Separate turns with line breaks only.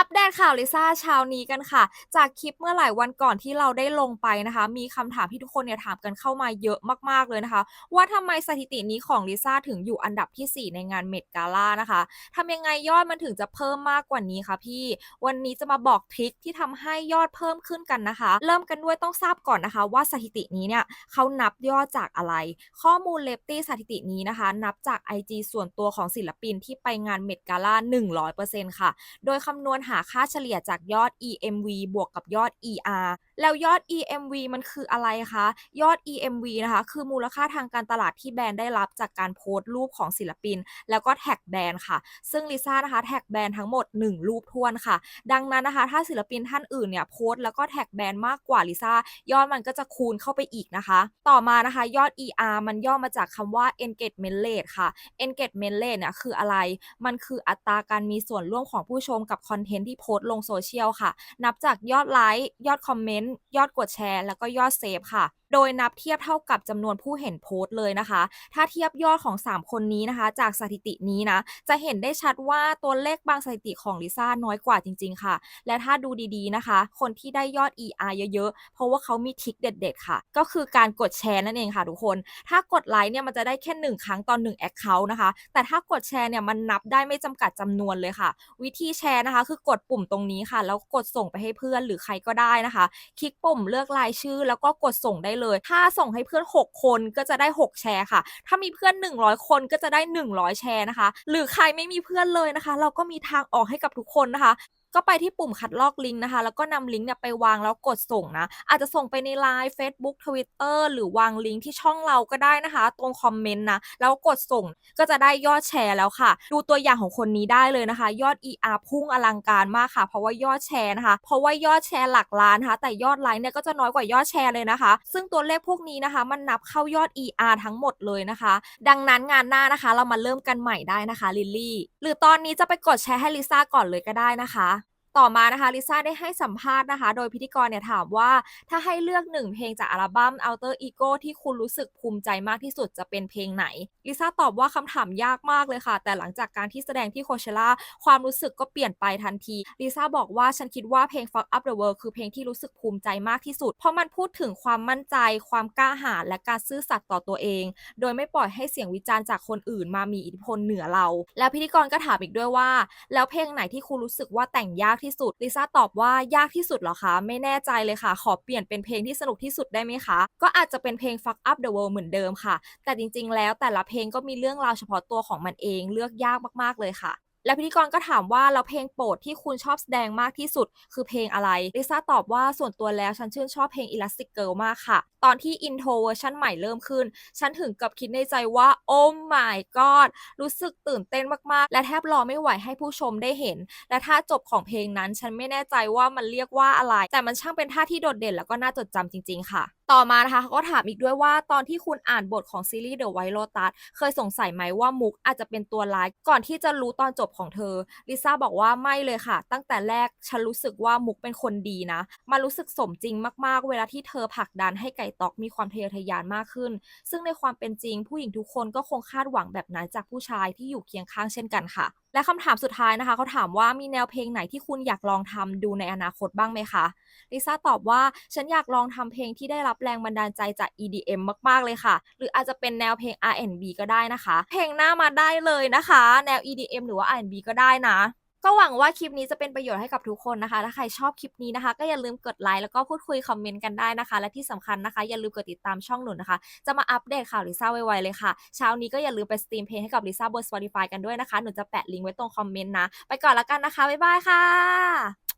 อัปเดตข่าวลิซ่าเช้านี้กันค่ะ จากคลิปเมื่อหลายวันก่อนที่เราได้ลงไปนะคะ มีคำถามที่ทุกคนเนี่ยถามกันเข้ามาเยอะมากๆเลยนะคะ ว่าทำไมสถิตินี้ของลิซ่าถึงอยู่อันดับทีสี่4 ในงานเมดกาล่านะคะทำยังไงยอดมันถึงจะเพิ่มมากกว่านี้คะพี่ วันนี้จะมาบอกทริคที่ทำให้ยอดเพิ่มขึ้นกันนะคะ เริ่มกันด้วยต้องทราบก่อนนะคะ ว่าสถิตินี้เนี่ยเขานับยอดจากอะไร ข้อมูลเลฟตี้สถิตินี้นะคะ นับจาก IG ส่วนตัวของศิลปินที่ไปงานเมดกาล่า100%ค่ะ โดยคำนวณหาค่าเฉลี่ยจากยอด EMV บวกกับยอด ER แล้วยอด EMV มันคืออะไรคะ ยอด EMV นะคะ คือมูลค่าทางการตลาดที่แบรนด์ได้รับจากการโพสต์รูปของศิลปิน แล้วก็แท็กแบรนด์ค่ะ ซึ่งลิซ่านะคะแท็กแบรนด์ทั้งหมด 1 รูปทวนค่ะ ดังนั้นนะคะ ถ้าศิลปินท่านอื่นเนี่ยโพสต์แล้วก็แท็กแบรนด์มากกว่าลิซ่ายอดมันก็จะคูณเข้าไปอีกนะคะ ต่อมานะคะยอด ER มันย่อมาจากคำว่า engagement rate ค่ะ engagement rate เนี่ยคืออะไร มันคืออัตราการมีส่วนร่วมของผู้ชมกับคอนเทนต์ที่โพสต์ลงโซเชียลค่ะ นับจากยอดไลค์ ยอดคอมเมนต์ ยอดกดแชร์ แล้วก็ยอดเซฟค่ะโดยนับเทียบเท่ากับจำนวนผู้เห็นโพสต์เลยนะคะ ถ้าเทียบยอดของ 3 คนนี้นะคะ จากสถิตินี้นะ จะเห็นได้ชัดว่าตัวเลขบางสถิติของลิซ่าน้อยกว่าจริง ๆ ค่ะ และถ้าดูดีๆนะคะ คนที่ได้ยอด ER เยอะๆ เพราะว่าเขามีทริคเด็ด ๆ ค่ะ ก็คือการกดแชร์นั่นเองค่ะทุกคน ถ้ากดไลค์เนี่ยมันจะได้แค่ 1 ครั้งตอน1 Account นะคะ แต่ถ้ากดแชร์เนี่ยมันนับได้ไม่จำกัดจำนวนเลยค่ะ วิธีแชร์นะคะ คือกดปุ่มตรงนี้ค่ะ แล้วกดส่งไปให้เพื่อนหรือใครก็ได้นะคะ คลิกปุ่มเลือกรายชื่อ แล้วก็กดส่งได้เลย ถ้าส่งให้เพื่อน 6 คนก็จะได้ 6 แชร์ค่ะ ถ้ามีเพื่อน 100 คนก็จะได้ 100 แชร์นะคะ หรือใครไม่มีเพื่อนเลยนะคะ เราก็มีทางออกให้กับทุกคนนะคะ ก็ไปที่ปุ่มคัดลอกลิงก์นะคะ แล้วก็นำลิงก์เนี่ยไปวางแล้วกดส่งนะ อาจจะส่งไปใน Line Facebook Twitter หรือวางลิงก์ที่ช่องเราก็ได้นะคะ ตรงคอมเมนต์นะ แล้วกดส่งก็จะได้ยอดแชร์แล้วค่ะ ดูตัวอย่างของคนนี้ได้เลยนะคะ ยอด ER พุ่งอลังการมากค่ะ เพราะว่ายอดแชร์นะคะ เพราะว่ายอดแชร์หลักล้านนะคะ แต่ยอดไลค์เนี่ยก็จะน้อยกว่ายอดแชร์เลยนะคะ ซึ่งตัวเลขพวกนี้นะคะ มันนับเข้ายอด ER ทั้งหมดเลยนะคะ ดังนั้นงานหน้านะคะ เรามาเริ่มกันใหม่ได้นะคะลิลลี่ หรือตอนนี้จะไปกดแชร์ให้ลิซ่าก่อนเลยก็ได้นะคะ ต่อมานะคะลิซ่าได้ให้สัมภาษณ์นะคะ โดยพิธีกรเนี่ยถามว่าถ้าให้เลือกหนึ่งเพลงจากอัลบั้ม Alter Ego ที่คุณรู้สึกภูมิใจมากที่สุดจะเป็นเพลงไหนลิซ่าตอบว่าคำถามยากมากเลยค่ะ แต่หลังจากการที่แสดงที่โคเชล่าความรู้สึกก็เปลี่ยนไปทันทีลิซ่าบอกว่าฉันคิดว่าเพลง Fuck Up the World คือเพลงที่รู้สึกภูมิใจมากที่สุด เพราะมันพูดถึงความมั่นใจ ความกล้าหาญและการซื่อสัตย์ต่อตัวเอง โดยไม่ปล่อยให้เสียงวิจารณ์จากคนอื่นมามีอิทธิพลเหนือเรา แล้วพิธีกรก็ถามอีกด้วยว่า แล้วเพลงไหนที่คุณรู้สึกว่าแต่งยากที่สุดลิซ่าตอบว่ายากที่สุดเหรอคะไม่แน่ใจเลยค่ะ ขอเปลี่ยนเป็นเพลงที่สนุกที่สุดได้ไหมคะ ก็อาจจะเป็นเพลง Fuck Up the World เหมือนเดิมค่ะ แต่จริงๆ แล้วแต่ละเพลงก็มีเรื่องราวเฉพาะตัวของมันเองเลือกยากมากๆเลยค่ะ และพิธีกรก็ถามว่าแล้วเพลงโปรดที่คุณชอบแสดงมากที่สุด คือเพลงอะไรลิซ่าตอบว่าส่วนตัวแล้วฉันชื่นชอบเพลง Elastic Girl มากค่ะ ตอนที่อินโทรเวอร์ชันใหม่เริ่มขึ้น ฉันถึงกับคิดในใจว่าโอ้ my god รู้สึกตื่นเต้นมากๆ และแทบรอไม่ไหวให้ผู้ชมได้เห็น และท่าจบของเพลงนั้นฉันไม่แน่ใจว่ามันเรียกว่าอะไร แต่มันช่างเป็นท่าที่โดดเด่นแล้วก็น่าจดจำจริง ๆ ค่ะ ต่อมานะคะเขาก็ถามอีกด้วยว่าตอนที่คุณอ่านบทของซีรีส์ The White Lotus เคยสงสัยไหมว่ามุกอาจจะเป็นตัวร้ายก่อนที่จะรู้ตอนจบของเธอลิซ่าบอกว่าไม่เลยค่ะ ตั้งแต่แรกฉันรู้สึกว่ามุกเป็นคนดีนะมันรู้สึกสมจริงมากๆ เวลาที่เธอผลักดันให้ไก่ตอกมีความทะเยอทะยานมากขึ้น ซึ่งในความเป็นจริงผู้หญิงทุกคนก็คงคาดหวังแบบนั้นจากผู้ชายที่อยู่เคียงข้างเช่นกันค่ะและคำถามสุดท้ายนะคะเขาถามว่ามีแนวเพลงไหนที่คุณอยากลองทำดูในอนาคตบ้างไหมคะลิซ่าตอบว่าฉันอยากลองทำเพลงที่ได้รับแรงบันดาลใจจาก EDM มากๆเลยค่ะ หรืออาจจะเป็นแนวเพลง R&B ก็ได้นะคะ เพลงหน้ามาได้เลยนะคะ แนว EDM หรือว่า R&B ก็ได้นะ ก็หวังว่าคลิปนี้จะเป็นประโยชน์ให้กับทุกคนนะคะ ถ้าใครชอบคลิปนี้นะคะ ก็อย่าลืมกดไลค์แล้วก็พูดคุยคอมเมนต์กันได้นะคะ และที่สำคัญนะคะ อย่าลืมกดติดตามช่องหนูนะคะ จะมาอัปเดตข่าวลิซ่าไวๆเลยค่ะ เช้านี้ก็อย่าลืมไปสตรีมเพลงให้กับลิซ่าบน Spotify กันด้วยนะคะ หนูจะแปะลิงก์ไว้ตรงคอมเมนต์นะ ไปก่อนแล้วกันนะคะ บ๊ายบายค่ะ